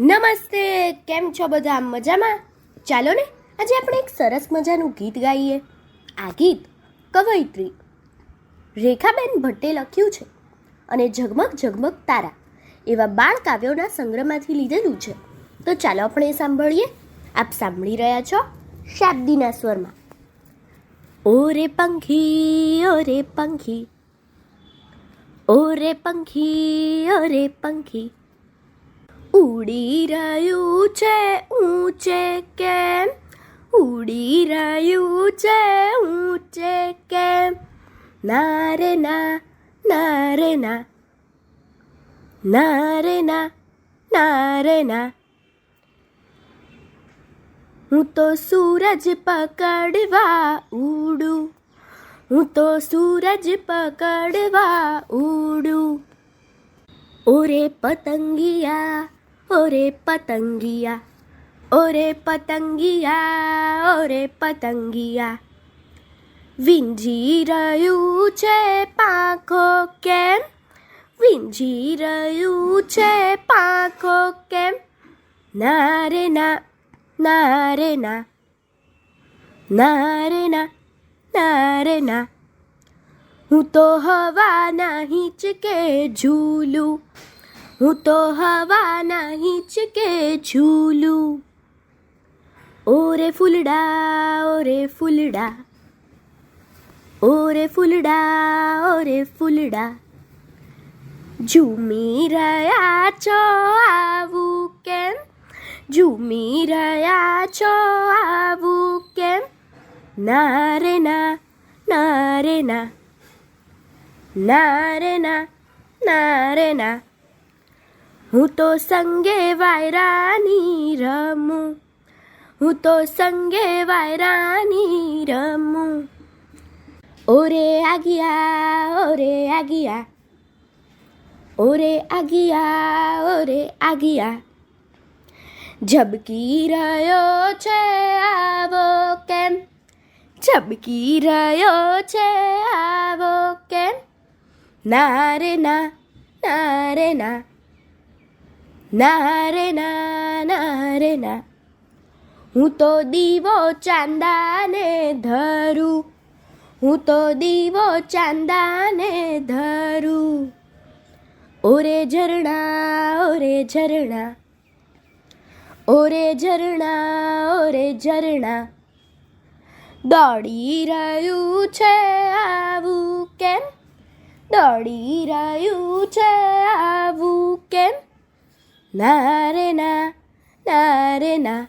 નમસ્તે, કેમ છો બધા? મજામાં? ચાલો ને, આજે આપણે એક સરસ મજાનું ગીત ગાઈએ. આ ગીત કવયત્રી, રેખાબેન ભટ્ટે લખ્યું છે અને ઝગમગ ઝગમગ તારા એવા બાળ કાવ્યોના સંગ્રહમાંથી લીધેલું છે. તો ચાલો આપણે એ સાંભળીએ. આપ સાંભળી રહ્યા છો શાબ્દીના સ્વરમાં. ઓરે પંખી ઓરે પંખી ઓ રે પંખી, ઓરે પંખી ઉડી રહ્યું છે ઊંચે કેમ? ઉડી રહ્યું છે ઊંચે કેમ? ના રે ના ના ના ના ના ના ના. હું તો સૂરજ પકડવા ઉડું, હું તો સૂરજ પકડવા ઉડું. ઓરે પતંગિયા ઓરે પતંગિયા ઓરે પતંગિયા ઓરે પતંગિયા વિંજી રહ્યું છે પાંખો કેમ વિંજી રહ્યું છે પાંખો કેમ ના રે ના ના રે ના ના રે ના ના રે ના હું તો હવાના હિંચકે ઝૂલું હું તો હવાના હિંચકે ઝૂલું. ઓરે ફૂલડા ઓરે ફૂલડા. ઓરે ફૂલડા ઓરે ફૂલડા. ઝૂમી રહ્યા છો આવું કેમ? ઝૂમી રહ્યા છો આવું કેમ? ના રે ના ના રે ના. ના રે ના ના રે ના. હું તો સંગે વાયરાની રમું. હું તો સંગે વાયરાની રમું. ઓરે આગિયા ઓરે આગિયા. ઓરે આગિયા ઓરે આગિયા. ઝબકી રહ્યો છે આવો કેમ? ઝબકી રહ્યો છે આવો કેમ? ના રે ના ના રે ના. ના રે ના રે ના. હું તો દીવો ચાંદાને ધરું. હું તો દીવો ચાંદાને ધરું. ઓરે ઝરણા ઓરે ઝરણા. ઓરે ઝરણા ઓરે ઝરણા. દોડી રહ્યું છે આવું કેમ? દોડી રહ્યું છે આવું કેમ? ના રે ના ના રે ના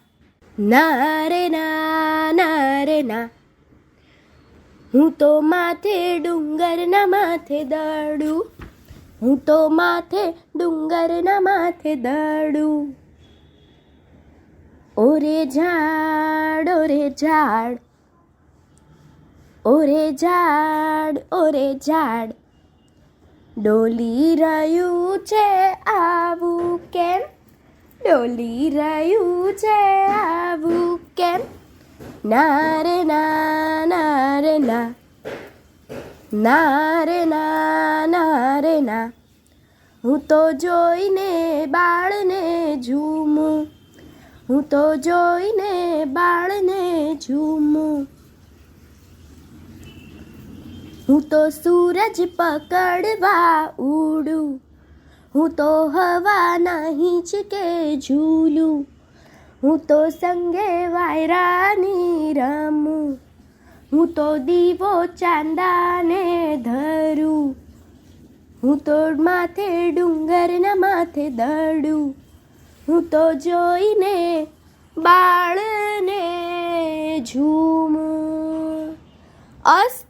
ના રે ના ના રે ના હું તો માથે ડુંગરના માથે દડું હું તો માથે ડુંગરના માથે દડું ઓરે ઝાડ ઓરે ઝાડ ઓરે ઝાડ ઓરે ઝાડ ડોલી રહ્યું છે આવું કેમ? ડોલી રહ્યું છે આવું કેમ? ના રે ના ના રે ના. હું તો જોઈને બાળને ઝૂમું. હું તો જોઈને બાળને ઝૂમું. હું તો સૂરજ પકડવા ઉડું. હું તો હવાના હિંચકે ઝૂલું. હું તો સંગે વાયરાની રમું. હું તો દીવો ચાંદાને ધરું. હું તો માથે ડુંગરના માથે દડું. હું તો જોઈને બાળને ઝૂમું. અસ્ત